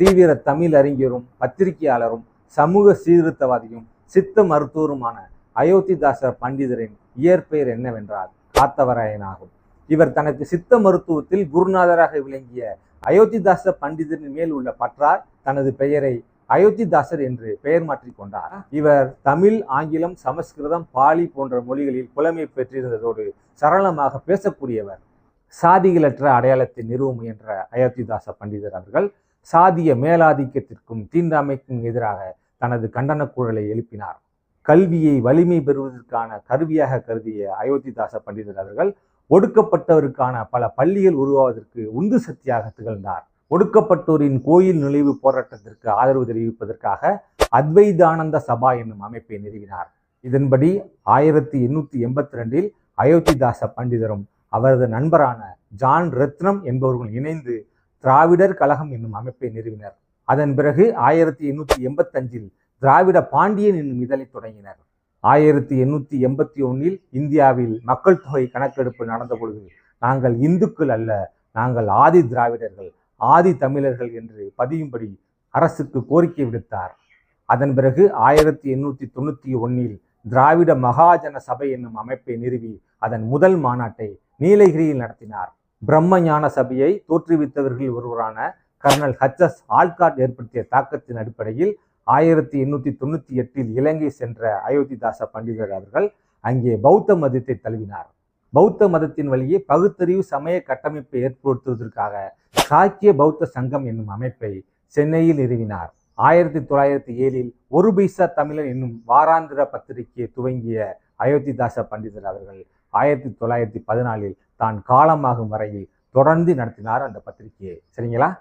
தீவிர தமிழ் அறிஞரும் பத்திரிகையாளரும் சமூக சீர்திருத்தவாதியும் சித்த மருத்துவருமான அயோத்திதாசர் பண்டிதரின் இயற்பெயர் என்னவென்றால் காத்தவராயனாகும். இவர் தனக்கு சித்த மருத்துவத்தில் குருநாதராக விளங்கிய அயோத்திதாச பண்டிதரின் மேல் உள்ள பற்றார் தனது பெயரை அயோத்திதாசர் என்று பெயர் மாற்றிக் கொண்டார். இவர் தமிழ் ஆங்கிலம் சமஸ்கிருதம் பாலி போன்ற மொழிகளில் புலமை பெற்றிருந்ததோடு சரளமாக பேசக்கூடியவர். சாதிகளற்ற அடையாளத்தை நிறுவ முயன்ற அயோத்திதாச பண்டிதர் அவர்கள் சாதிய மேலாதிக்கத்திற்கும் தீண்டாமைக்கும் எதிராக தனது கண்டன குரலை எழுப்பினார். கல்வியை வலிமை பெறுவதற்கான கருவியாக கருதிய அயோத்திதாச பண்டிதர் அவர்கள் ஒடுக்கப்பட்டவருக்கான பல பள்ளிகள் உருவாவதற்கு உந்து சக்தியாக திகழ்ந்தார். ஒடுக்கப்பட்டோரின் கோயில் நுழைவு போராட்டத்திற்கு ஆதரவு தெரிவிப்பதற்காக அத்வைதானந்த சபா என்னும் அமைப்பை நிறுவினார். இதன்படி ஆயிரத்தி எண்ணூத்தி எண்பத்தி ரெண்டில் அயோத்திதாச பண்டிதரும் அவரது நண்பரான ஜான் ரத்னம் என்பவர்கள் இணைந்து திராவிடர் கழகம் என்னும் அமைப்பை நிறுவினர். அதன் பிறகு ஆயிரத்தி எண்ணூத்தி எண்பத்தஞ்சில் திராவிட பாண்டியன் என்னும் இதழை தொடங்கினர். ஆயிரத்தி எண்ணூத்தி எண்பத்தி ஒன்னில் இந்தியாவில் மக்கள் தொகை கணக்கெடுப்பு நடந்த பொழுது நாங்கள் இந்துக்கள் அல்ல நாங்கள் ஆதி திராவிடர்கள் ஆதி தமிழர்கள் என்று பதியும்படி அரசுக்கு கோரிக்கை விடுத்தார். அதன் பிறகு ஆயிரத்தி எண்ணூத்தி தொண்ணூத்தி ஒன்னில் திராவிட மகாஜன சபை என்னும் அமைப்பை நிறுவி அதன் முதல் மாநாட்டை நீலகிரியில் நடத்தினார். பிரம்ம ஞான சபையை தோற்றுவித்தவர்கள் ஒருவரான கர்னல் ஹச்எஸ் ஆல்காட் ஏற்படுத்திய தாக்கத்தின் அடிப்படையில் ஆயிரத்தி எண்ணூற்றி தொண்ணூற்றி எட்டில் இலங்கை சென்ற அயோத்திதாச பண்டிதர் அவர்கள் அங்கே பௌத்த மதத்தை தழுவினார். பௌத்த மதத்தின் வழியே பகுத்தறிவு சமய கட்டமைப்பை ஏற்படுத்துவதற்காக சாக்கிய பௌத்த சங்கம் என்னும் அமைப்பை சென்னையில் நிறுவினார். ஆயிரத்தி தொள்ளாயிரத்தி ஏழில் ஒரு பைசா தமிழன் என்னும் வாராந்திர பத்திரிகையை துவங்கிய அயோத்திதாச பண்டிதர் அவர்கள் ஆயிரத்தி தொள்ளாயிரத்தி பதினாலில் தான் காலமாகும் வரையில் தொடர்ந்து நடத்தினார் அந்த பத்திரிகையை. சரிங்களா?